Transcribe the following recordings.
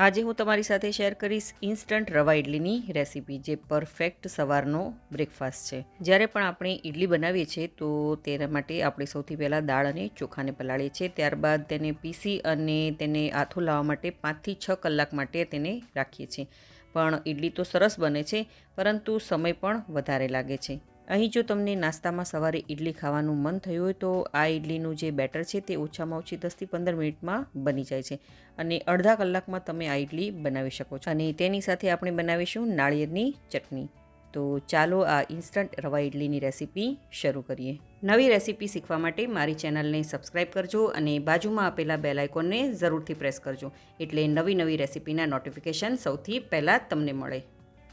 આજે હું તમારી સાથે શેર કરીશ ઇન્સ્ટન્ટ રવા ઇડલીની રેસીપી, જે પરફેક્ટ સવારનો બ્રેકફાસ્ટ છે. જ્યારે પણ આપણે ઇડલી બનાવીએ છીએ, તો તેના માટે આપણે સૌથી પહેલાં દાળ અને ચોખાને પલાળીએ છીએ. ત્યારબાદ તેને પીસી અને તેને આથો લાવવા માટે પાંચથી છ કલાક માટે તેને રાખીએ છીએ. પણ ઇડલી તો સરસ બને છે, પરંતુ સમય પણ વધારે લાગે છે. અહીં જો તમને નાસ્તામાં સવારે ઇડલી ખાવાનું મન થયું હોય તો આ ઇડલીનું જે બેટર છે તે ઓછામાં ઓછી દસથી પંદર મિનિટમાં બની જાય છે. અને અડધા કલાકમાં તમે આ ઇડલી બનાવી શકો છો. અને તેની સાથે આપણે બનાવીશું નાળિયેરની ચટણી. તો ચાલો આ ઇન્સ્ટન્ટ રવા ઇડલીની રેસીપી શરૂ કરીએ. નવી રેસીપી શીખવા માટે મારી ચેનલને સબસ્ક્રાઇબ કરજો અને બાજુમાં આપેલા બેલ આઇકોનને જરૂરથી પ્રેસ કરજો. એટલે નવી નવી રેસીપીના નોટિફિકેશન સૌથી પહેલાં તમને મળે.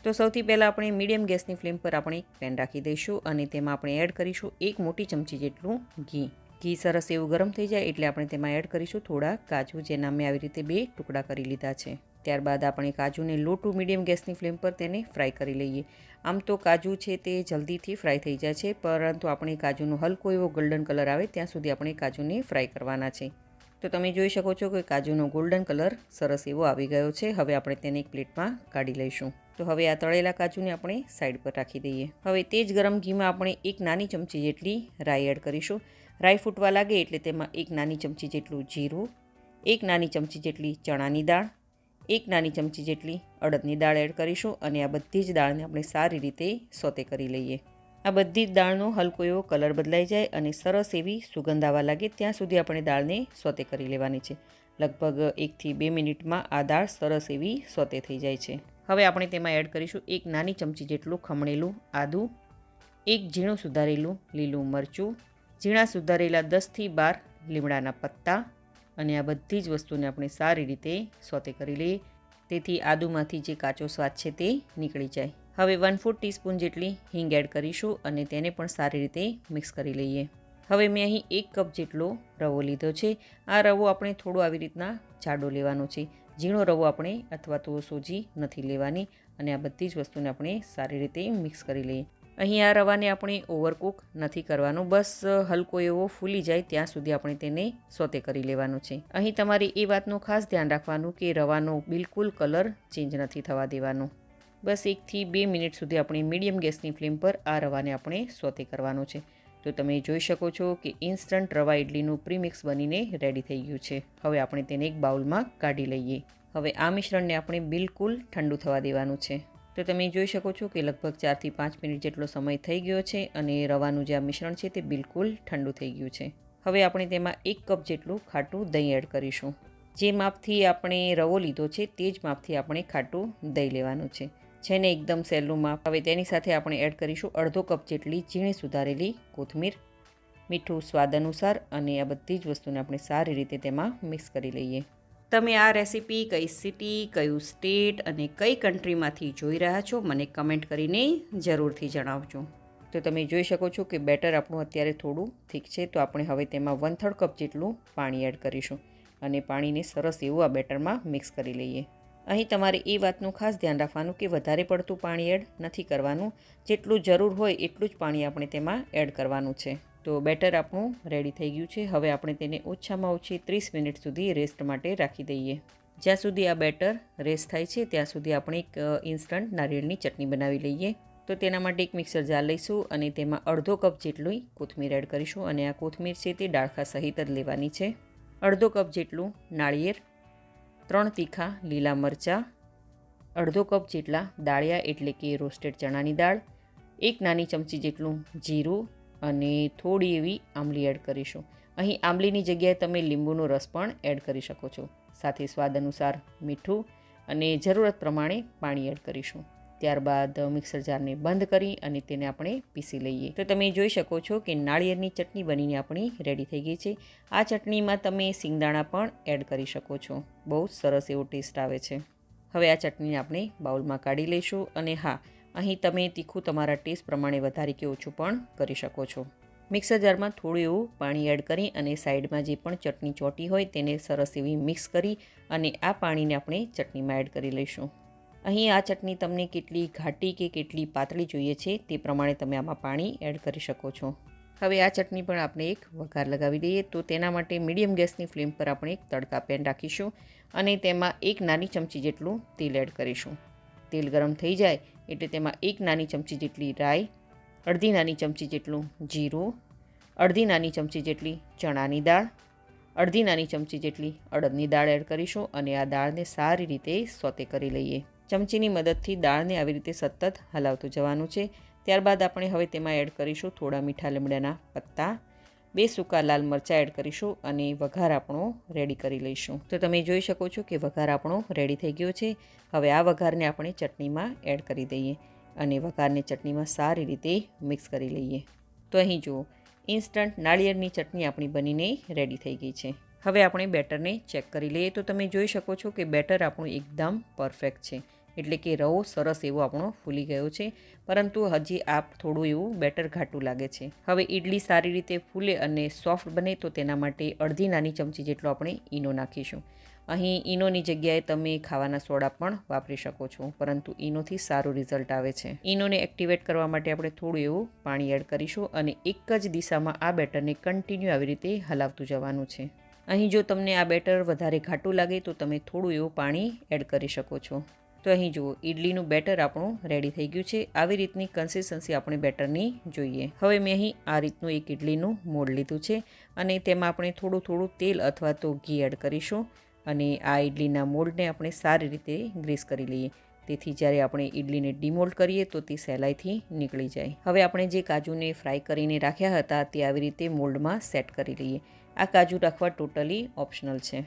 તો સૌથી પહેલાં આપણે મીડિયમ ગેસની ફ્લેમ પર આપણે એક પેન રાખી દઈશું અને તેમાં આપણે એડ કરીશું એક મોટી ચમચી જેટલું ઘી. ઘી સરસ એવું ગરમ થઈ જાય એટલે આપણે તેમાં એડ કરીશું થોડા કાજુ જેના મેં આવી રીતે બે ટુકડા કરી લીધા છે. ત્યારબાદ આપણે કાજુને લો ટુ મીડિયમ ગેસની ફ્લેમ પર તેને ફ્રાય કરી લઈએ. આમ તો કાજુ છે તે જલ્દીથી ફ્રાય થઈ જાય છે, પરંતુ આપણે કાજુનો હલકો એવો ગોલ્ડન કલર આવે ત્યાં સુધી આપણે કાજુને ફ્રાય કરવાના છે. તો તમે જોઈ શકો છો કે કાજુનો ગોલ્ડન કલર સરસ એવો આવી ગયો છે. હવે આપણે તેને એક પ્લેટમાં કાઢી લઈશું. તો હવે આ તળેલા કાજુને આપણે સાઈડ પર રાખી દઈએ. હવે તે જ ગરમ ઘીમાં આપણે એક નાની ચમચી જેટલી રાઈ એડ કરીશું. રાઈ ફૂટવા લાગે એટલે તેમાં એક નાની ચમચી જેટલું જીરું, એક નાની ચમચી જેટલી ચણાની દાળ, એક નાની ચમચી જેટલી અડદની દાળ એડ કરીશું અને આ બધી જ દાળને આપણે સારી રીતે સોતે કરી લઈએ. આ બધી જ દાળનો હલકો એવો કલર બદલાઈ જાય અને સરસ એવી સુગંધ આવવા લાગે ત્યાં સુધી આપણે દાળને સોતે કરી લેવાની છે. લગભગ એકથી બે મિનિટમાં આ દાળ સરસ એવી સોતે થઈ જાય છે. હવે આપણે તેમાં એડ કરીશું એક નાની ચમચી જેટલું ખમણેલું આદું, એક ઝીણું સુધારેલું લીલું મરચું, ઝીણા સુધારેલા દસથી બાર લીમડાના પત્તા અને આ બધી જ વસ્તુને આપણે સારી રીતે સોતે કરી લઈએ. તેથી આદુમાંથી જે કાચો સ્વાદ છે તે નીકળી જાય. હવે વન ફોર ટીસ્પૂન જેટલી હિંગ એડ કરીશું અને તેને પણ સારી રીતે મિક્સ કરી લઈએ. હવે મેં અહીં એક કપ જેટલો રવો લીધો છે. આ રવો આપણે થોડો આવી રીતના જાડો લેવાનો છે. ઝીણો રવો આપણે અથવા તો સોજી નથી લેવાની અને આ બધી જ વસ્તુને આપણે સારી રીતે મિક્સ કરી લઈએ. અહીં આ રવાને આપણે ઓવરકુક નથી કરવાનું, બસ હલકો એવો ફૂલી જાય ત્યાં સુધી આપણે તેને સોતે કરી લેવાનું છે. અહીં તમારે એ વાતનું ખાસ ધ્યાન રાખવાનું કે રવાનો બિલકુલ કલર ચેન્જ નથી થવા દેવાનો. બસ એકથી બે મિનિટ સુધી આપણે મીડિયમ ગેસની ફ્લેમ પર આ રવાને આપણે સોતે કરવાનો છે. તો તમે જોઈ શકો છો કે ઇન્સ્ટન્ટ રવા ઇડલીનું પ્રીમિક્સ બનીને રેડી થઈ ગયું છે. હવે આપણે તેને એક બાઉલમાં કાઢી લઈએ. હવે આ મિશ્રણને આપણે બિલકુલ ઠંડુ થવા દેવાનું છે. તો તમે જોઈ શકો છો કે લગભગ ચારથી પાંચ મિનિટ જેટલો સમય થઈ ગયો છે અને રવાનું જે આ મિશ્રણ છે તે બિલકુલ ઠંડુ થઈ ગયું છે. હવે આપણે તેમાં એક કપ જેટલું ખાટું દહીં એડ કરીશું. જે માપથી આપણે રવો લીધો છે તે જ માપથી આપણે ખાટું દહીં લેવાનું છે. છે ને એકદમ સહેલું માપ. હવે તેની સાથે આપણે એડ કરીશું અડધો કપ જેટલી ઝીણી સુધારેલી કોથમીર, મીઠું સ્વાદ અનુસાર અને આ બધી જ વસ્તુને આપણે સારી રીતે તેમાં મિક્સ કરી લઈએ. તમે આ રેસીપી કઈ સિટી, કયું સ્ટેટ અને કઈ કન્ટ્રીમાંથી જોઈ રહ્યા છો મને કમેન્ટ કરીને જરૂરથી જણાવજો. તો તમે જોઈ શકો છો કે બેટર આપણું અત્યારે થોડું થીક છે તો આપણે હવે તેમાં વન થર્ડ કપ જેટલું પાણી એડ કરીશું અને પાણીને સરસ એવું આ બેટરમાં મિક્સ કરી લઈએ. અહીં તમારે એ વાતનું ખાસ ધ્યાન રાખવાનું કે વધારે પડતું પાણી એડ નથી કરવાનું. જેટલું જરૂર હોય એટલું જ પાણી આપણે તેમાં એડ કરવાનું છે. તો બેટર આપણું રેડી થઈ ગયું છે. હવે આપણે તેને ઓછામાં ઓછી ત્રીસ મિનિટ સુધી રેસ્ટ માટે રાખી દઈએ. જ્યાં સુધી આ બેટર રેસ્ટ થાય છે, ત્યાં સુધી આપણે એક ઇન્સ્ટન્ટ નારિયેળની ચટણી બનાવી લઈએ. તો તેના માટે એક મિક્સર જાર લઈશું અને તેમાં અડધો કપ જેટલું કોથમીર એડ કરીશું અને આ કોથમીર છે તે ડાળખા સહિત જ લેવાની છે. અડધો કપ જેટલું નાળિયેર ત્રણ તીખા લીલા મરચાં, અડધો કપ જેટલા દાળિયા એટલે કે રોસ્ટેડ ચણાની દાળ, એક નાની ચમચી જેટલું જીરું અને થોડી એવી આંબલી એડ કરીશું. અહીં આંબલીની જગ્યાએ તમે લીંબુનો રસ પણ એડ કરી શકો છો. સાથે સ્વાદ અનુસાર મીઠું અને જરૂરત પ્રમાણે પાણી એડ કરીશું. ત્યારબાદ મિક્સર જારને બંધ કરી અને તેને આપણે પીસી લઈએ. તો તમે જોઈ શકો છો કે નાળિયેરની ચટણી બનીને આપણી રેડી થઈ ગઈ છે. આ ચટણીમાં તમે સિંગદાણા પણ એડ કરી શકો છો. બહુ સરસ એવો ટેસ્ટ આવે છે. હવે આ ચટણીને આપણે બાઉલમાં કાઢી લઈશું અને હા, અહીં તમે તીખું તમારા ટેસ્ટ પ્રમાણે વધારે કે ઓછું પણ કરી શકો છો. મિક્સર જારમાં થોડું એવું પાણી એડ કરી અને સાઈડમાં જે પણ ચટણી ચોટી હોય તેને સરસ એવી મિક્સ કરી અને આ પાણીને આપણે ચટણીમાં એડ કરી લઈશું. અહીં આ ચટણી તમને કેટલી ઘાટી કે કેટલી પાતળી જોઈએ છે તે પ્રમાણે તમે આમાં પાણી એડ કરી શકો છો. હવે આ ચટણી પણ આપણે એક વઘાર લગાવી દઈએ તો તેના માટે મીડિયમ ગેસની ફ્લેમ પર આપણે એક તડકા પેન રાખીશું અને તેમાં એક નાની ચમચી જેટલું તેલ એડ કરીશું. તેલ ગરમ થઈ જાય એટલે તેમાં એક નાની ચમચી જેટલી રાઈ, અડધી નાની ચમચી જેટલું જીરું, અડધી નાની ચમચી જેટલી ચણાની દાળ, અડધી નાની ચમચી જેટલી અડદની દાળ એડ કરીશું અને આ દાળને સારી રીતે સોતે કરી લઈએ. ચમચીની મદદથી દાળને આવી રીતે સતત હલાવતું જવાનું છે. ત્યારબાદ આપણે હવે તેમાં એડ કરીશું થોડા મીઠા લીમડાના પત્તા, બે સૂકા લાલ મરચાં એડ કરીશું અને વઘાર આપણો રેડી કરી લઈશું. તો તમે જોઈ શકો છો કે વઘાર આપણો રેડી થઈ ગયો છે. હવે આ વઘારને આપણે ચટણીમાં એડ કરી દઈએ અને વઘારને ચટણીમાં સારી રીતે મિક્સ કરી લઈએ. તો અહીં જુઓ, ઇન્સ્ટન્ટ નાળિયેરની ચટણી આપણી બનીને રેડી થઈ ગઈ છે. હવે આપણે બેટરને ચેક કરી લઈએ. તો તમે જોઈ શકો છો કે બેટર આપણું એકદમ પરફેક્ટ છે. એટલે કે રવો સરસ એવો આપણો ફૂલી ગયો છે. પરંતુ હજી આ થોડું એવું બેટર ઘાટું લાગે છે. હવે ઇડલી સારી રીતે ફૂલે અને સોફ્ટ બને તો તેના માટે અડધી નાની ચમચી જેટલો આપણે ઈનો નાખીશું. અહીં ઈનોની જગ્યાએ તમે ખાવાના સોડા પણ વાપરી શકો છો, પરંતુ ઈનોથી સારું રિઝલ્ટ આવે છે. ઈનોને એક્ટિવેટ કરવા માટે આપણે થોડું એવું પાણી એડ કરીશું અને એક જ દિશામાં આ બેટરને કન્ટિન્યુ આવી રીતે હલાવતું જવાનું છે. અહીં જો તમને આ બેટર વધારે ઘાટું લાગે તો તમે થોડું એવું પાણી એડ કરી શકો છો. તો અહીં જુઓ ઇડલીનું બેટર આપણું રેડી થઈ ગયું છે. આવી રીતની કન્સિસ્ટન્સી આપણે બેટરની જોઈએ. હવે મેં અહીં આ રીતનું એક ઇડલીનું મોડ લીધું છે અને તેમાં આપણે થોડું થોડું તેલ અથવા તો ઘી એડ કરીશું અને આ ઇડલીના મોલ્ડને આપણે સારી રીતે ગ્રીસ કરી લઈએ. તેથી જ્યારે આપણે ઇડલીને ડીમોલ્ડ કરીએ તો તે સહેલાઈથી નીકળી જાય. હવે આપણે જે કાજુને ફ્રાય કરીને રાખ્યા હતા તે આવી રીતે મોલ્ડમાં સેટ કરી લઈએ. આ કાજુ રાખવા ટોટલી ઓપ્શનલ છે.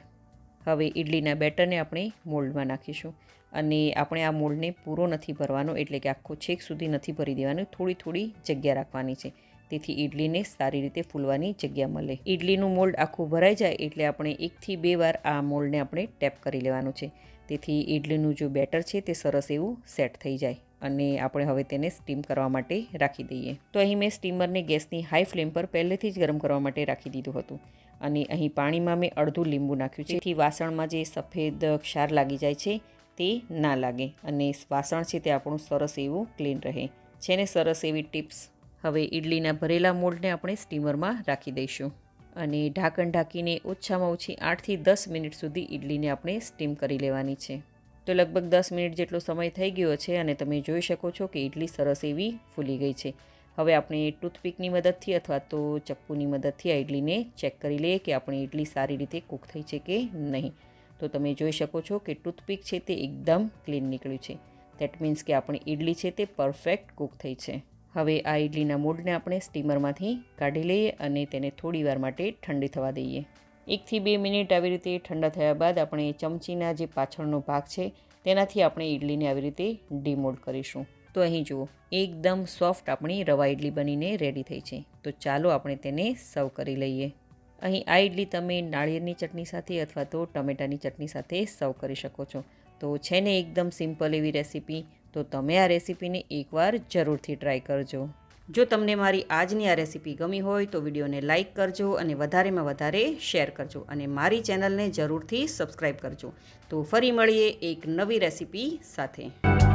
હવે ઇડલીના બેટરને આપણે મોલ્ડમાં નાખીશું. અને આપણે આ મોલ્ડને પૂરો નથી ભરવાનો, એટલે કે આખો છેક સુધી નથી ભરી દેવાનું, થોડી થોડી જગ્યા રાખવાની છે. તેથી ઇડલીને સારી રીતે ફૂલવાની જગ્યા મળે. ઇડલીનું મોલ્ડ આખું ભરાઈ જાય, એટલે આપણે એકથી બે વાર આ મોલ્ડને આપણે ટેપ કરી લેવાનું છે. તેથી ઇડલીનું જો બેટર છે, તે સરસ એવું સેટ થઈ જાય. અને આપણે હવે તેને સ્ટીમ કરવા માટે રાખી દઈએ. તો અહીં મેં સ્ટીમરને ગેસની હાઈ ફ્લેમ પર પહેલેથી જ ગરમ કરવા માટે રાખી દીધું હતું. અને અહીં પાણીમાં મેં અડધું લીંબુ નાખ્યું છે. જેથી વાસણમાં જે સફેદ ક્ષાર લાગી જાય છે, તે ના લાગે અને વાસણ છે તે આપણું સરસ એવું ક્લીન રહે. છે ને સરસ એવી ટિપ્સ હવે ઇડલીના ભરેલા મોલ્ડને આપણે સ્ટીમરમાં રાખી દઈશું. અને ઢાંકણ ઢાંકીને ઓછામાં ઓછી આઠથી દસ મિનિટ સુધી ઇડલીને આપણે સ્ટીમ કરી લેવાની છે. તો લગભગ દસ મિનિટ જેટલો સમય થઈ ગયો છે અને તમે જોઈ શકો છો કે ઇડલી સરસ એવી ફૂલી ગઈ છે. હવે આપણે ટૂથપીકની મદદથી અથવા તો ચપ્પુની મદદથી આ ઇડલીને ચેક કરી લઈએ કે આપણી ઇડલી સારી રીતે કૂક થઈ છે કે નહીં. તો તમે જોઈ શકો છો કે ટૂથપીક છે તે એકદમ ક્લીન નીકળ્યું છે. દેટ મીન્સ કે આપણી ઇડલી છે તે પરફેક્ટ કૂક થઈ છે. હવે આ ઇડલીના મૂળને આપણે સ્ટીમરમાંથી કાઢી લઈએ અને તેને થોડી વાર માટે ઠંડી થવા દઈએ. એકથી બે મિનિટ આવી રીતે ઠંડા થયા બાદ આપણે ચમચીના જે પાછળનો ભાગ છે તેનાથી આપણે ઇડલીને આવી રીતે ડીમોલ્ડ કરીશું. તો અહીં જુઓ, એકદમ સોફ્ટ આપણી રવા ઇડલી બનીને રેડી થઈ છે. તો ચાલો આપણે તેને સર્વ કરી લઈએ. અહીં આ ઇડલી તમે નાળિયેરની ચટણી સાથે અથવા તો ટમેટાની ચટણી સાથે સર્વ કરી શકો છો. તો છે ને એકદમ સિમ્પલ એવી રેસીપી તો તમે આ રેસીપીને એકવાર જરૂરથી ટ્રાય કરજો. જો તમને મારી આજની આ રેસીપી ગમી હોય તો વિડીયોને લાઇક કરજો અને વધારેમાં વધારે શેર કરજો અને મારી ચેનલને જરૂરથી સબસ્ક્રાઈબ કરજો. તો ફરી મળીએ એક નવી રેસીપી સાથે.